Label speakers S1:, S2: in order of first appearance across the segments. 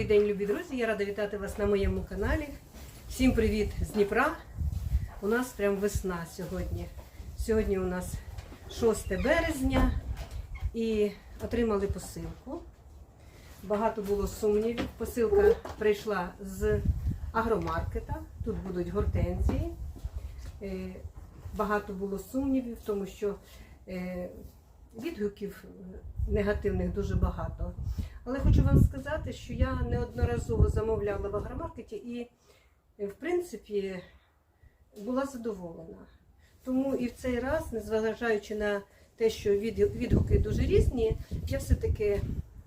S1: Добрий день, любі друзі! Я рада вітати вас на моєму каналі. Всім привіт з Дніпра. У нас прям весна сьогодні. Сьогодні у нас 6 березня і отримали посилку. Багато було сумнівів. Посилка прийшла з агромаркета. Тут будуть гортензії. Е, Багато було сумнівів, тому що е, відгуків негативних дуже багато. Але хочу вам сказати, що я неодноразово замовляла в агромаркеті і, е, в принципі, була задоволена. Тому і в цей раз, незважаючи на те, що відгуки дуже різні, я все-таки,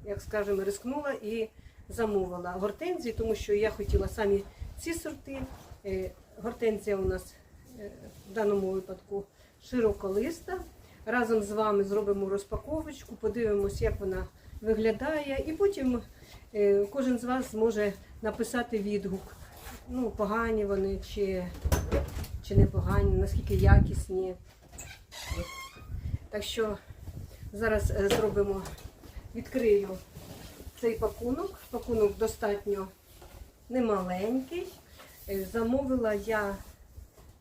S1: як скажемо, рискнула і замовила гортензії, тому що я хотіла самі ці сорти. Е, Гортензія у нас е, в даному випадку широколиста. Разом з вами зробимо розпаковочку, подивимось, як вона виглядає, і потім е, кожен з вас зможе написати відгук. Ну, погані вони чи, чи не погані, наскільки якісні. Так що зараз е, зробимо, відкрию цей пакунок. Пакунок достатньо немаленький. Е, Замовила я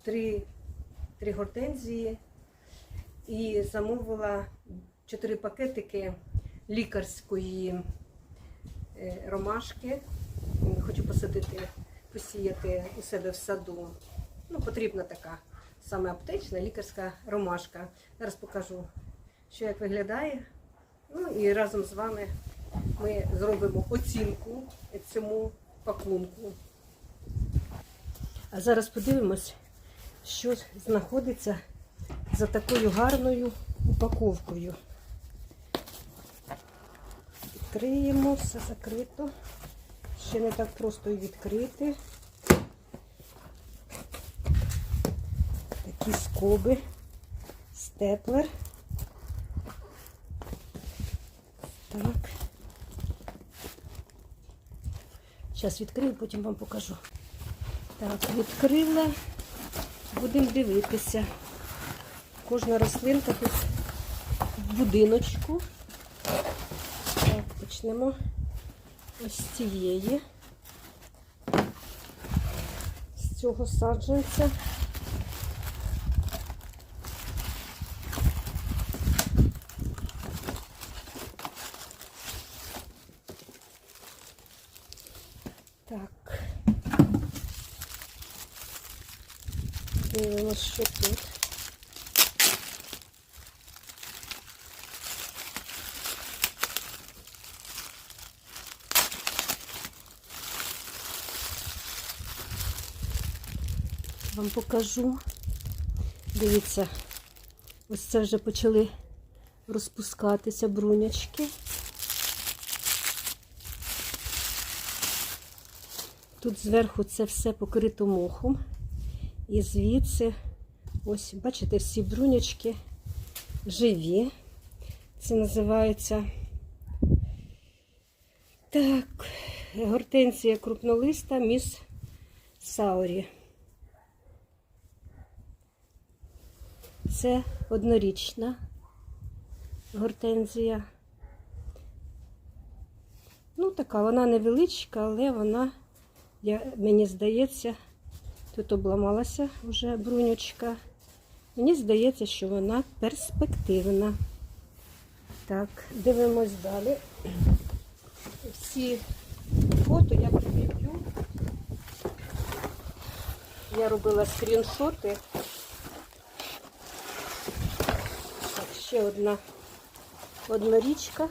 S1: три, три гортензії і замовила чотири пакетики лікарської е, ромашки. Хочу посадити, посіяти у себе в саду. Ну, потрібна така саме аптечна лікарська ромашка. Зараз покажу, що як виглядає. Ну і разом з вами ми зробимо оцінку цьому пакунку. А зараз подивимось, що знаходиться за такою гарною упаковкою. Відкриємо, все закрито. Ще не так просто і відкрити. Такі скоби, степлер. Так. Зараз відкрию, потім вам покажу. Так, відкрила. Будемо дивитися. Кожна рослинка тут в будиночку. Почнемо ось цієї. З цього саджанця. Так. Дивимось, що тут. Вам покажу. Дивіться, ось це вже почали розпускатися брунячки. Тут зверху це все покрито мохом. І звідси, ось, бачите, всі брунячки живі. Це називається так, гортензія крупнолиста міс Саурі. Це однорічна гортензія. Ну, така, вона невеличка, але вона, я, мені здається, тут обламалася вже брунючка. Мені здається, що вона перспективна. Так, дивимось далі. Всі фото я прикріплю. Я робила скріншоти. Так, ще одна однорічка.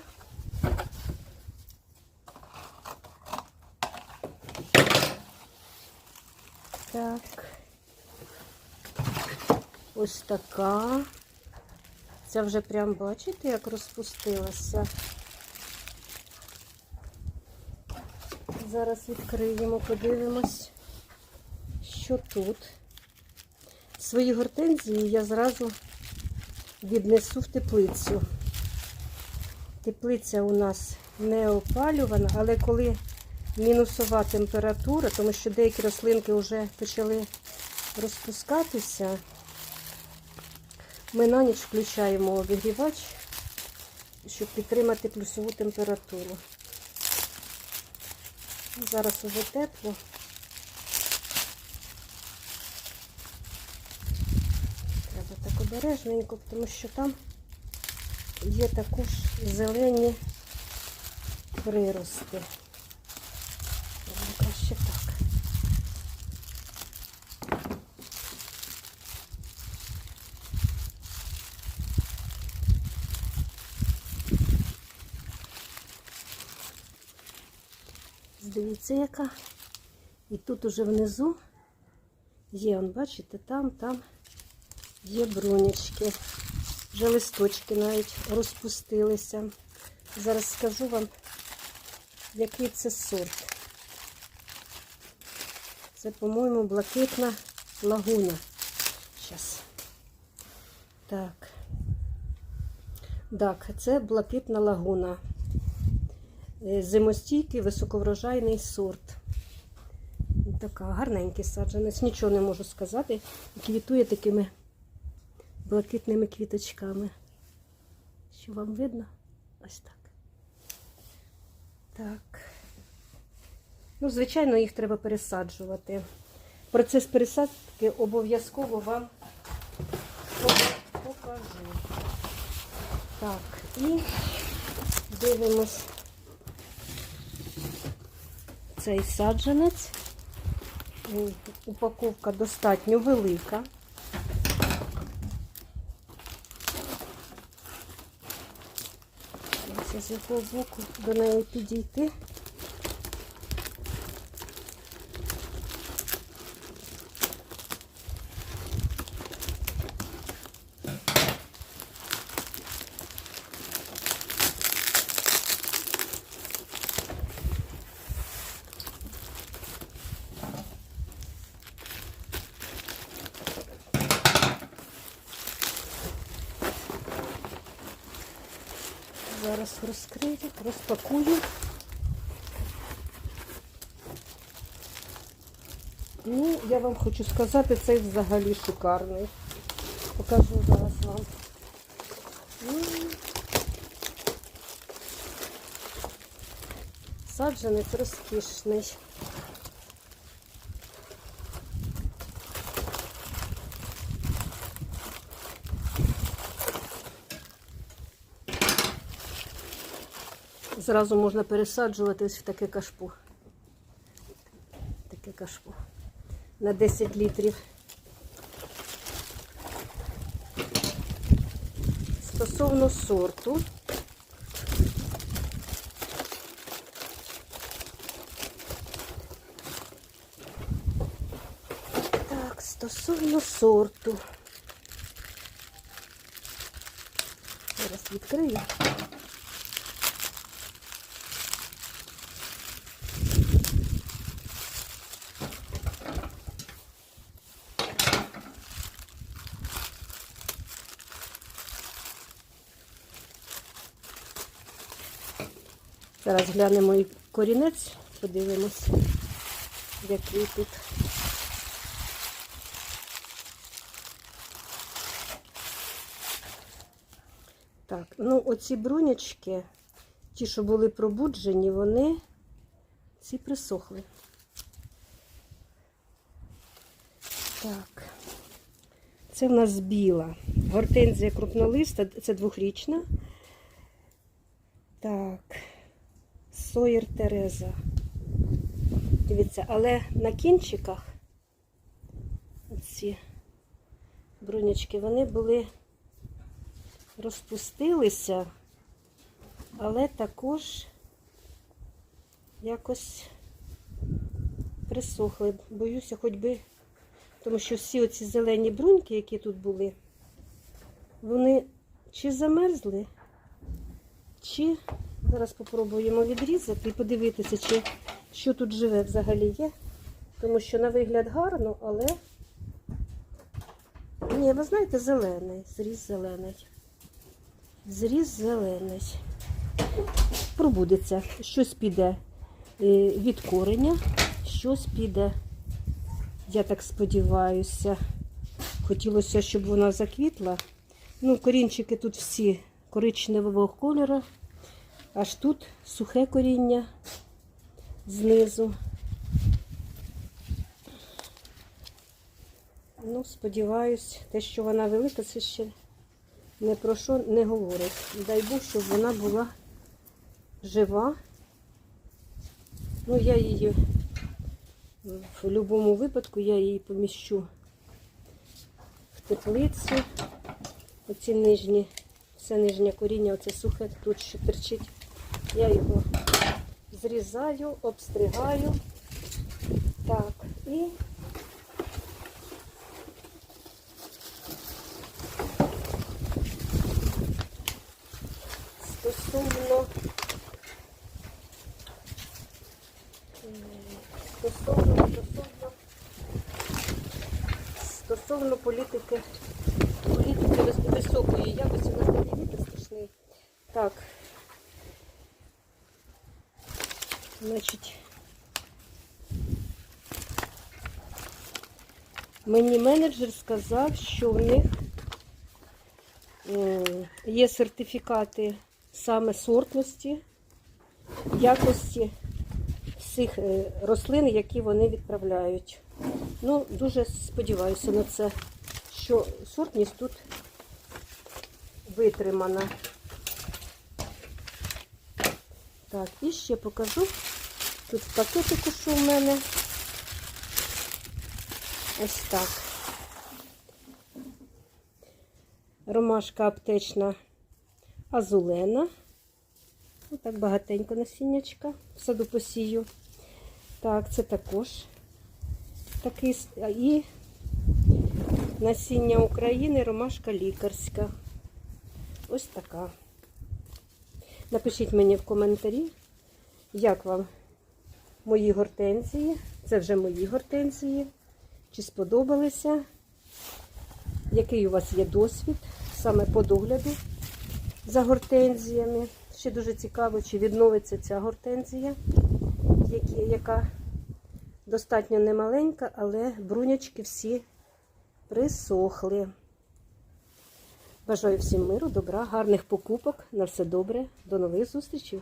S1: Так. Ось така. Це вже прям бачите, як розпустилася. Зараз відкриємо, подивимось, що тут. Свої гортензії я зразу віднесу в теплицю. Теплиця у нас не опалювана, але коли мінусова температура, тому що деякі рослинки вже почали розпускатися, ми на ніч включаємо обігрівач, щоб підтримати плюсову температуру. Зараз уже тепло. Треба так обережненько, тому що там є також зелені прирости. Краще так. Дивіться, яка. І тут уже внизу є, он, бачите, там, там є брунячки. Вже листочки навіть розпустилися. Зараз скажу вам, який це сорт. Це, по-моєму, блакитна лагуна. Зараз. Так. Так, це блакитна лагуна. Е, Зимостійкий, високоврожайний сорт. Така гарненький саджанець, нічого не можу сказати. Квітує такими блакитними квіточками. Що вам видно? Ось так. Так. Ну, звичайно, їх треба пересаджувати. Процес пересадки обов'язково вам покажу. Так, і дивимось цей саджанець. Упаковка достатньо велика. Ось з якого боку до неї підійти. Зараз розкрию, розпакую. Ну, я вам хочу сказати, цей взагалі шикарний. Покажу зараз вам. Саджанець розкішний. Зразу можна пересаджувати ось в таке кашпо. Таке кашпо. На 10 літрів. Стосовно сорту. Так, стосовно сорту. Зараз відкрию. Зараз глянемо і корінець, подивимось, який тут. Так, ну оці брунячки, ті, що були пробуджені, вони ці присохли. Так, це в нас біла. Гортензія крупнолиста, це двохрічна. Так, Сойер Тереза. Дивіться, але на кінчиках ці брунячки, вони були розпустилися, але також якось присохли. Боюся, хоч би, тому що всі оці зелені бруньки, які тут були, вони чи замерзли, чи зараз спробуємо відрізати і подивитися, чи що тут живе взагалі є. Тому що на вигляд гарно, але ні, ви знаєте, зелений, зріз зелений. Зріз зелений. Пробудеться. Щось піде е, від кореня, щось піде, я так сподіваюся. Хотілося, щоб вона заквітла. Ну, корінчики тут всі коричневого кольору. Аж тут сухе коріння. знизу. Ну, сподіваюсь, те, що вона велика, це ще не про що не говорить. Дай Бог, щоб вона була жива. Ну, я її в будь-якому випадку я її поміщу в теплицю. Оці нижні, все нижнє коріння, оце сухе тут ще терчить. Я його зрізаю, обстригаю. Так, і стосовно стосовно, стосовно, стосовно політики, політики високої якості, у нас такий страшний. Так. Значить, мені менеджер сказав, що в них є сертифікати саме сортності, якості всіх е, рослин, які вони відправляють. Ну, дуже сподіваюся на це, що сортність тут витримана. Так, і ще покажу. Тут в пакетику, що в мене. Ось так. Ромашка аптечна азулена. Ось так багатенько насіннячка. В саду посію. Так, це також такий. І насіння України, ромашка лікарська. Ось така. Напишіть мені в коментарі, як вам мої гортензії. Це вже мої гортензії. Чи сподобалися? Який у вас є досвід саме по догляду за гортензіями? Ще дуже цікаво, чи відновиться ця гортензія, яка достатньо немаленька, але брунячки всі присохли. Бажаю всім миру, добра, гарних покупок. На все добре. До нових зустрічей!